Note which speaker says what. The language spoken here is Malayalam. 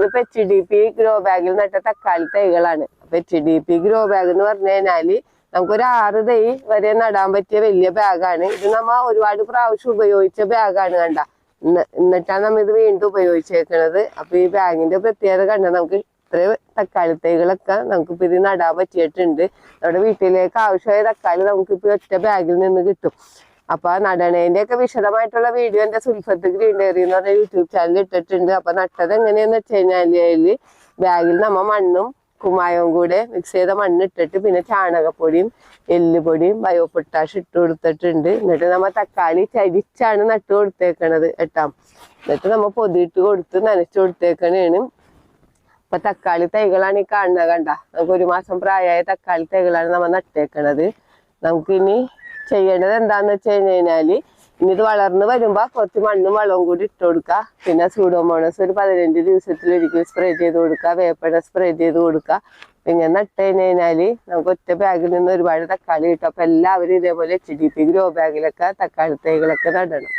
Speaker 1: ഇതിപ്പോ എച്ച് ഡി പി ഗ്രോ ബാഗിൽ നട്ട തക്കാളി തൈകളാണ്. അപ്പൊ H D P grow bag എന്ന് പറഞ്ഞു കഴിഞ്ഞാൽ നമുക്കൊരു ആറ് തൈ വരെ നടാൻ പറ്റിയ വലിയ ബാഗാണ് ഇത് നമ്മ ഒരുപാട് പ്രാവശ്യം ഉപയോഗിച്ച ബാഗാണ് കണ്ട. എന്നിട്ടാണ് നമ്മ ഇത് വീണ്ടും ഉപയോഗിച്ചേക്കണത്. അപ്പൊ ഈ ബാഗിന്റെ പ്രത്യേകത കണ്ട നമുക്ക് ഇത്ര തക്കാളി തൈകളൊക്കെ നമുക്ക് ഇപ്പൊ ഇത് നടാൻ പറ്റിയിട്ടുണ്ട്. നമ്മുടെ വീട്ടിലേക്ക് ആവശ്യമായ തക്കാളി നമുക്ക് ഇപ്പൊ ഒറ്റ ബാഗിൽ നിന്ന് കിട്ടും. അപ്പൊ ആ നടണേന്റെ ഒക്കെ വിശദമായിട്ടുള്ള വീഡിയോ എന്റെ സുൽഫത്ത് ഗ്രീൻ ഡയറി എന്ന് പറഞ്ഞ യൂട്യൂബ് ചാനൽ ഇട്ടിട്ടുണ്ട്. അപ്പൊ നട്ടത് എങ്ങനെയാന്ന് വെച്ച് കഴിഞ്ഞാൽ ബാഗിൽ നമ്മ മണ്ണും കുമ്മായവും കൂടെ മിക്സ് ചെയ്ത മണ്ണ് ഇട്ടിട്ട് പിന്നെ ചാണകപ്പൊടിയും എല്ലുപൊടിയും ബയോ പൊട്ടാഷ് ഇട്ട് കൊടുത്തിട്ടുണ്ട്. എന്നിട്ട് നമ്മ തക്കാളി ചരിച്ചാണ് നട്ട് കൊടുത്തേക്കണത് എട്ടാം എന്നിട്ട് നമ്മ പൊതിയിട്ട് കൊടുത്ത് നനച്ചു കൊടുത്തേക്കണേണ്. ഇപ്പൊ തക്കാളി തൈകളാണ് ഈ കാണുന്നത് കണ്ട. നമുക്ക് ഒരു മാസം പ്രായമായ തക്കാളി തൈകളാണ് നമ്മ നട്ടേക്കണത്. നമുക്കിനി ചെയ്യേണ്ടത് എന്താന്ന് വെച്ച് കഴിഞ്ഞ് കഴിഞ്ഞാൽ ഇനി ഇത് വളർന്ന് വരുമ്പോ കുറച്ച് മണ്ണും വളവും കൂടി ഇട്ട് കൊടുക്കുക പിന്നെ സൂഡോമോണസ് ഒരു പതിനഞ്ച് ദിവസത്തിൽ ഒരിക്കൽ സ്പ്രേ ചെയ്ത് കൊടുക്കുക വേപ്പട സ്പ്രേ ചെയ്ത് കൊടുക്കുക ഇങ്ങനെ നട്ട് കഴിഞ്ഞ് കഴിഞ്ഞാൽ നമുക്ക് ഒറ്റ ബാഗിൽ നിന്ന് ഒരുപാട് തക്കാളി കിട്ടും. അപ്പൊ എല്ലാവരും ഇതേപോലെ എച്ച് ഡി പി ഗ്രോ ബാഗിലൊക്കെ തക്കാളി തൈകളൊക്കെ നടണം.